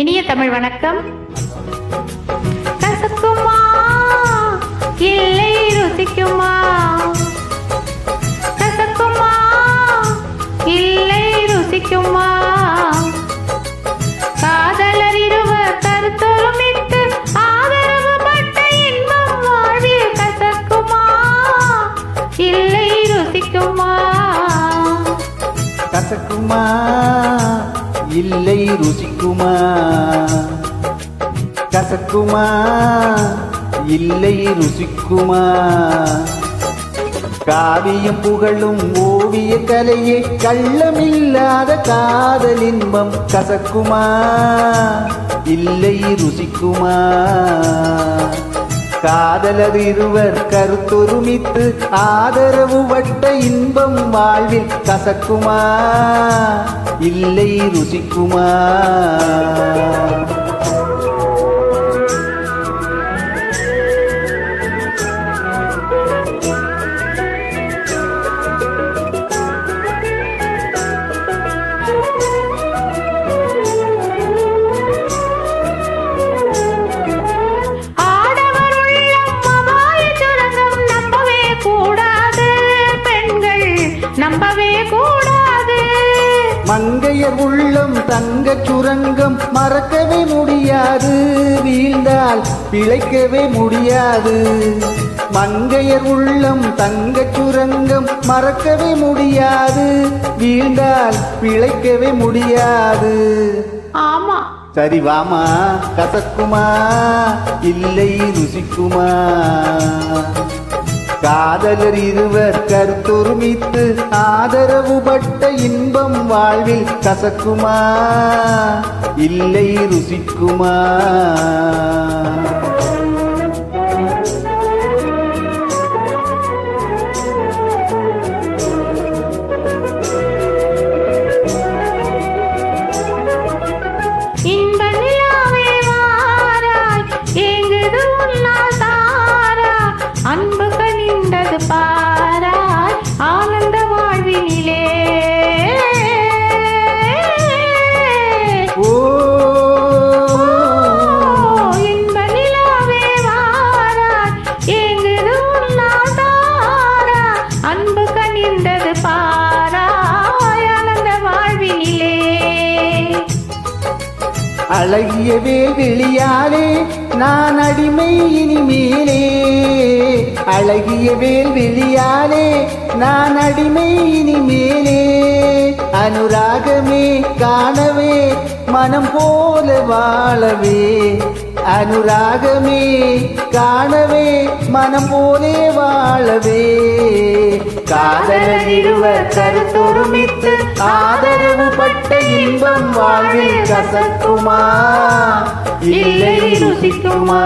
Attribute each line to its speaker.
Speaker 1: இனிய தமிழ் வணக்கம். கசக்குமா? இல்லை ருசிக்குமா? கசக்குமா? இல்லை ருசிக்குமா? காதலர் இருவர் கருத்தொருமித்து ஆதரவு பட்ட இன்பம் வாழ்வில் கசக்குமா? இல்லை ருசிக்குமா?
Speaker 2: கசக்குமா? இல்லை ருசிக்குமா? கசக்குமா? இல்லை ருசிக்குமா? காவியம் புகழும் ஓவிய கலையே கள்ளமில்லாத காதல் இன்பம் கசக்குமா? இல்லை ருசிக்குமா? காதலர் இருவர் கருத்தொருமித்து ஆதரவு வட்ட இன்பம் வாழ்வில் கசக்குமா? இல்லை ருசிக்குமா?
Speaker 1: நம்பவே கூட
Speaker 2: மங்கையர் உள்ளம் தங்க சுரங்கம் மறக்கவே முடியாது. வீழ்ந்தால் பிழைக்கவே முடியாது. மங்கையர் உள்ளம் தங்க சுரங்கம் மறக்கவே முடியாது. வீழ்ந்தால் பிழைக்கவே முடியாது.
Speaker 1: ஆமா.
Speaker 2: சரி வாமா கசக்குமா? இல்லை ருசிக்குமா? காதலர் இருவர் கருத்துருமித்து ஆதரவு பட்ட இன்பம் வாழ்வில் கசக்குமா? இல்லை ருசிக்குமா? அழகிய வேல்வெளியாலே நான் அடிமை இனிமேலே. அழகிய வேல்வெளியாலே நான் அடிமை இனிமேலே. அனுராகமே காணவே மனம் போல வாழவே. அனுராகமே காணவே மனம் போலே வாழவே. காதலர் இருவர் கருத்தொருமித்து ஆதரவு பட்ட இன்பம் வாழ்வில் கசக்குமா? இல்லை ருசிக்குமா?